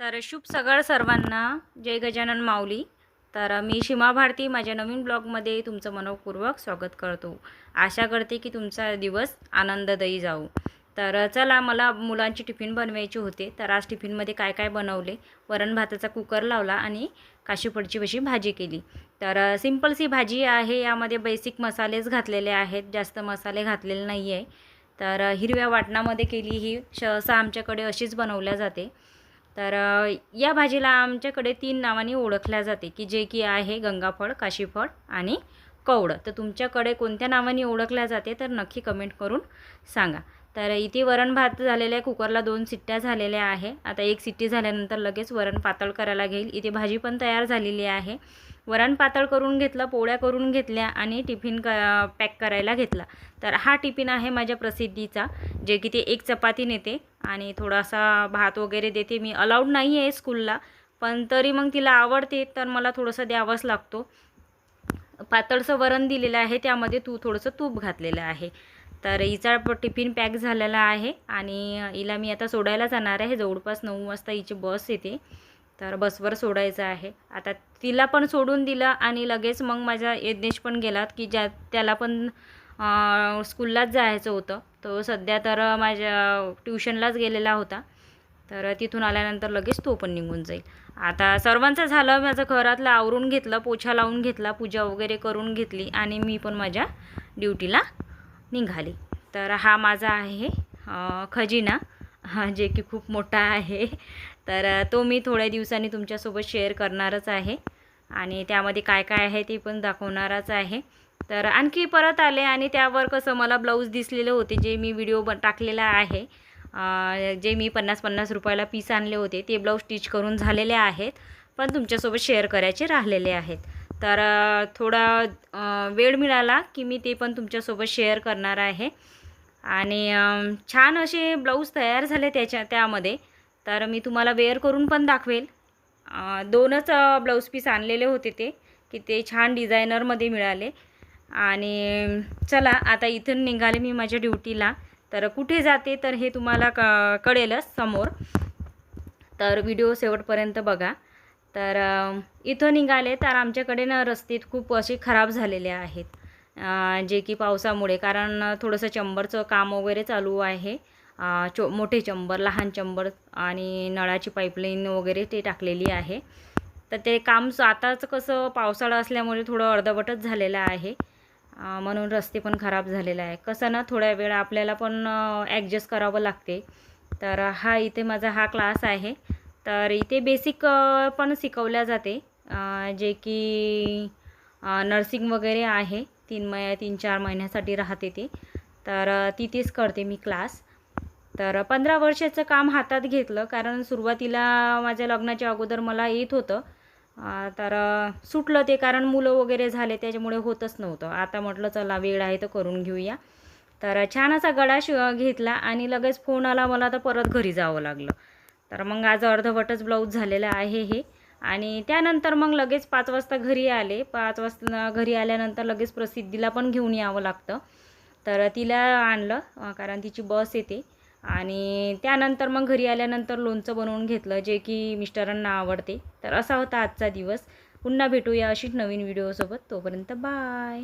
तर शुभ सकाळ सर्वांना. जय गजानन माऊली. तर मी शिमा भारती माझ्या नवीन ब्लॉगमध्ये तुमचं मनपूर्वक स्वागत करतो. आशा करते की तुमचा दिवस आनंददायी जाऊ तर चला मला मुलांची टिफिन बनवायची होते. तर आज टिफिनमध्ये काय काय बनवले? वरण भाताचा कुकर लावला आणि काशीफळची अशी भाजी केली. तर सिम्पलसी भाजी आहे. यामध्ये बेसिक मसालेच घातलेले आहेत. जास्त मसाले घातलेले नाही आहे तर हिरव्या वाटणामध्ये केली ही. सहसा आमच्याकडे अशीच बनवल्या जाते. तर या भाजीला आमच्याकडे तीन नावांनी ओळखल्या जाते. की जे की आहे गंगाफळ काशीफळ आणि कवड. तर तुमच्याकडे कोणत्या नावाने ओळखल्या जाते? तर नक्की कमेंट करून सांगा. तर इथे वरण भात झालेलं आहे कुकरला दोन सिट्ट्या झालेल्या आहे. आता एक सिट्टी झाल्यानंतर लगेच वरण पातळ करायला घेईल. इथे भाजी पण तयार झालेली आहे. वरण पातळ करून घेतलं पोळ्या करून घेतल्या आणि टिफिन क पॅक करायला घेतला. तर हा टिफिन आहे माझ्या प्रसिद्धीचा जे की ते एक चपाती नेते आणि थोडासा भात वगैरे देते. मी अलाउड नाही आहे स्कूलला पण तरी मग तिला आवडते तर मला थोडंसं द्यावंच लागतो. पातळचं वरण दिलेलं आहे त्यामध्ये तू थोडंसं तूप घातलेलं आहे. तर हिचा प- टिफिन पॅक झालेला आहे आणि हिला मी आता सोडायला जाणार आहे. जवळपास नऊ वाजता हिची बस येते. तर बसवर सोडायचं आहे. आता तिला पण सोडून दिलं आणि लगेच मग माझा यज्ञेश पण गेलात की ज्या त्याला पण स्कूललाच जायचं होतं. तो सध्या तर माझ्या ट्युशनलाच गेलेला होता. तर तिथून आल्यानंतर लगेच तो पण निघून जाईल. आता सर्वांचं झालं. माझं घरातलं आवरून घेतलं पोछा लावून घेतला पूजा वगैरे करून घेतली आणि मी पण माझ्या ड्युटीला निघाली. तर हा माझा आहे खजिना हा जे की खूप मोठा आहे. तर तो मी थोड्या दिवसांनी तुमच्यासोबत शेअर करणारच आहे. आणि त्यामध्ये काय काय आहे ते पण दाखवणारच आहे. तर आणखी परत आले आणि त्यावर कसं मला ब्लाऊज दिसलेले होते जे मी व्हिडिओ ब टाकलेला आहे जे मी पन्नास पन्नास रुपयाला पीस आणले होते ते ब्लाऊज स्टिच करून झालेले आहेत. पण तुमच्यासोबत शेअर करायचे राहिलेले आहेत. तर थोडा वेळ मिळाला की मी ते पण तुमच्यासोबत शेअर करणार आहे. आणि छान असे ब्लाऊज तयार झाले त्याच्या त्यामध्ये. तर मी तुम्हाला वेअर करून पण दाखवेल. दोनच ब्लाऊज पीस आणलेले होते ते की ते छान डिझायनरमध्ये मिळाले. आणि चला आता इथून निघाले मी माझ्या ड्युटीला. तर कुठे जाते तर हे तुम्हाला क कळेलच समोर. तर व्हिडिओ शेवटपर्यंत बघा. तर इथं निघाले तर आमच्याकडे ना रस्ते खूप असे खराब झालेले आहेत. जे की पावसामुळे कारण थोडंसं चंबरचं काम वगैरे चालू आहे. चो मोठे चंबर लहान चंबर आणि नळाची पाईपलाईन वगैरे ते टाकलेली आहे. तर ते काम आताचं आताच कसं पावसाळा असल्यामुळे थोडं अर्धवटच झालेलं आहे. म्हणून रस्ते पण खराब झालेला आहे. कसं ना थोड्या वेळ आपल्याला पण ॲडजस्ट करावं लागते. तर हा इथे माझा हा क्लास आहे. तर इथे बेसिक पण शिकवल्या जाते. जे की नर्सिंग वगैरे आहे. तीन मै तीन चार महिन्यासाठी राहते ते. तर तिथेच करते मी क्लास तर पंधरा वर्षाचं काम हातात घेतलं. कारण सुरुवातीला माझ्या लग्नाच्या अगोदर मला येत होतं. तर सुटलं ते. कारण मुलं वगैरे झाले. त्याच्यामुळे होतच नव्हतं. आता म्हटलं चला वेळ आहे तर करून घेऊया. तर छान असा गळा शि घेतला. आणि लगेच फोन आला. मला तर परत घरी जावं लागलं. तर मग आज अर्धवटच ब्लाऊज झालेलं आहे हे. आणि त्यानंतर मग लगेच पाच वाजता घरी आले. पाच वाजता घरी आल्यानंतर लगेच प्रसिद्धीला पण घेऊन यावं लागतं. तर तिला आणलं कारण तिची बस येते. आणि त्यानंतर मग घरी आल्यानंतर लोणचं बनवून घेतलं जे की मिस्टरांना आवडते. तर असा होता आजचा दिवस. पुन्हा भेटूया अशीच नवीन व्हिडिओसोबत तोपर्यंत बाय